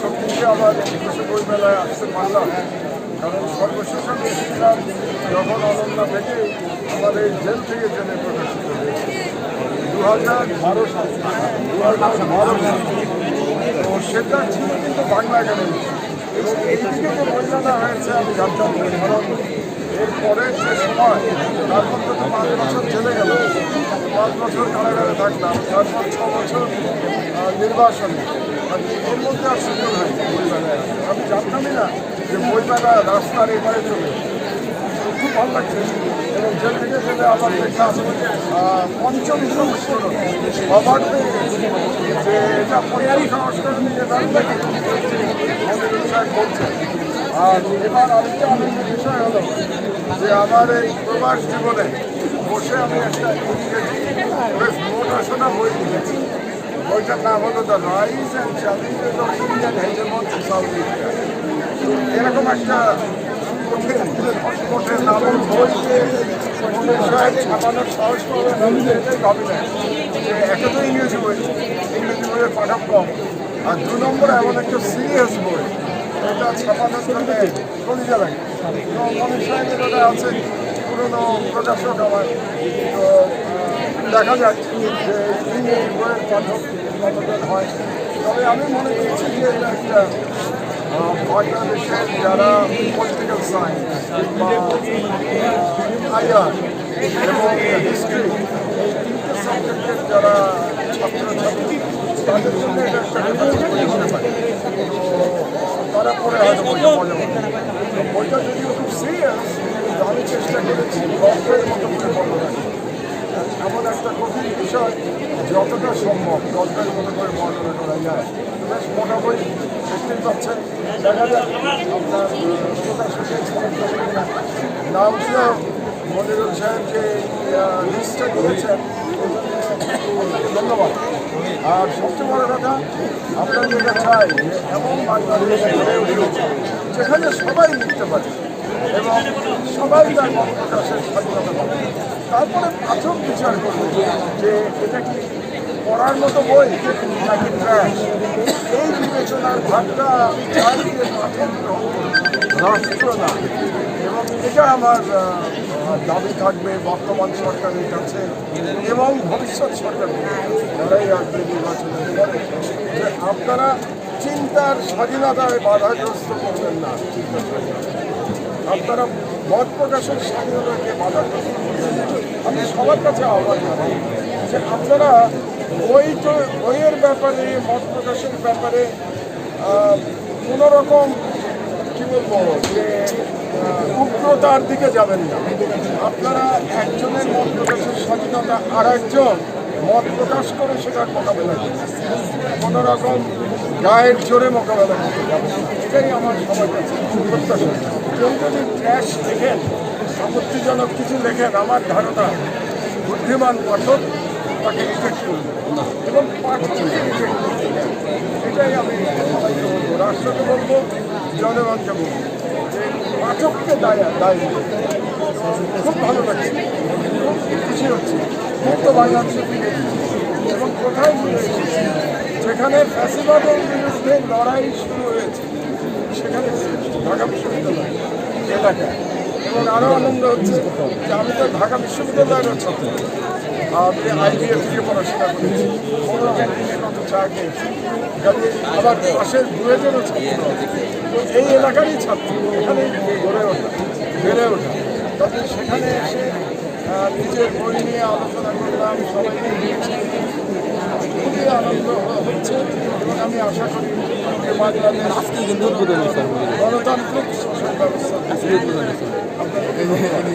সত্যি আবার একুশে বই মেলায় আসতে পারলাম কারণ সর্বশেষ যখন অনন্যা থেকে এই জেল থেকে জেলে প্রকাশিত হয়েছে দু হাজার বারো সাল দু হাজার বারো সাল তো সেটা ছিল কিন্তু বাংলা একাডেমি এবং এই দিকে যে বইমেলা হয়েছে আমি জানতাম কারণ এরপরে যে সময় তার মধ্যে তো পাঁচ বছর চলে গেল পাঁচ বছর কারাগারে থাকলাম তারপর ছ বছর নির্বাসনে এর মধ্যে আর সুযোগ হয়। আমি জানতামই না যে বইমেলা রাস্তার এবারে চলে। খুব ভালো লাগছে। এবং জেল থেকে জেলে আবার দেখলাম পঞ্চম সংস্করণ অবাক হয়ে যে এটা পঞ্চম সংস্করণ নিয়ে দাঁড়িয়ে বলছেন আর এবার আরেকটা আনন্দের বিষয় হলো যে আমার এই প্রবাস জীবনে বসে আমি একটা বেশ মোটাশোনা বই লিখেছি। বইটার নাম হলো the rise and challenges of Indian hegemony South India এরকম একটা কঠিন নামের বইকে ছাপানোর সাহস এটাই ভাবি না। যে তো ইংরেজি বই, ইংরেজি বইয়ের পাঠক আর দু নম্বর এমন একটা সিরিয়াস বই এটা ছাপানোর জন্য লাগে। তো মনে সাহেবের ওটা আছে, পুরনো আমার দেখা যায় যে ইংরেজি বইয়ের পাঠক কতজন হয় তবে আমি মনে করছি যে এটা একটা বাংলাদেশের যারা পলিটিক্যাল সায়েন্স আইআর এবং হিস্ট্রি এই তিনটে সাবজেক্টের যারা ছাত্রছাত্রী তাদের জন্য একটা রেফারেন্স হতে পারে তারা পরে হয়তো বইটা তো বইটা যদিও খুব সিরিয়াস আমি চেষ্টা করেছি গল্পের মতো করে রাখি এমন একটা কঠিন বিষয় যতটা সম্ভব গল্পের মতো করে বর্ণনা করা যায়। বেশ মোটামুটি দেখতেই পাচ্ছেন। দেখা যায় আপনার প্রকাশকের নামটিও মনিরুল সাহেব যে লিস্টটা করেছেন ধন্যবাদ। আর সবচেয়ে বড় কথা আমরা যেটা চাই, এমন যেখানে সবাই লিখতে পারে এবং সবাই তার মত প্রকাশের স্বাধীনতা পাবে। তারপরে পাঠক বিচার করবে যে এটা কি পড়ার মতো বই নাকি এই বিবেচনার ভাগটা আমি যে গ্রহণ রাষ্ট্র না। এবং এটা আমার দাবি থাকবে বর্তমান সরকারের কাছে এবং ভবিষ্যৎ সরকারের যারাই আসবে নির্বাচনের পরে যে আপনারা চিন্তার স্বাধীনতায় বাধাগ্রস্ত করবেন না। আপনারা মত প্রকাশের স্বাধীনতাকে বাধাগ্রস্ত আমি সবার কাছে আহ্বান জানাই যে আপনারা বই বইয়ের ব্যাপারে মত প্রকাশের ব্যাপারে আহ, কোনো রকম কি বলব যে উগ্রতার দিকে যাবেন না। আপনারা একজনের মত প্রকাশের স্বাধীনতা আর একজন মত প্রকাশ করে সেটার মোকাবেলা করবেন কোনো রকম গায়ের জোরে মোকাবেলা করতে যাবেন না। এটাই আমার সবার কাছে প্রত্যাশা কেউ যদি ট্র্যাশ লেখেন, আপত্তিজনক কিছু লেখেন, আমার ধারণা বুদ্ধিমান পাঠক তাকে রিজেক্ট করবে এবং পাঠ থেকে রিজেক্ট করবে এটাই আমি সবাইকে রাষ্ট্রকে বলব, জনগণকে বলব যে পাঠককে দায় দায়। খুব ভালো লাগছে খুব খুশি হচ্ছে মুক্ত বাংলাদেশে ফিরে এবং কোথায় ফিরে এসেছি যেখানে ফ্যাসিবাদের বিরুদ্ধে লড়াই শুরু হয়েছে সেখানে ঢাকা বিশ্ববিদ্যালয় এলাকায় এবং আরও আনন্দ হচ্ছে যে আমি তো ঢাকা বিশ্ববিদ্যালয়ের ছাত্র আমি আইবিএ থেকে পড়াশোনা করেছি কোনো রকম কত চা খেয়েছি কাজে আবার পাশের বুয়েটেরও ছাত্র এই এলাকারই ছাত্র এখানেই গড়ে ওঠা বেড়ে ওঠা সেখানে এসে নিজের বই নিয়ে আলোচনা করলাম সবাইকে দিয়েছি। খুবই আনন্দ হচ্ছে এবং আমি আশা করি গণতান্ত্রিক শাসন ব্যবস্থা। আপনাদেরকে ধন্যবাদ।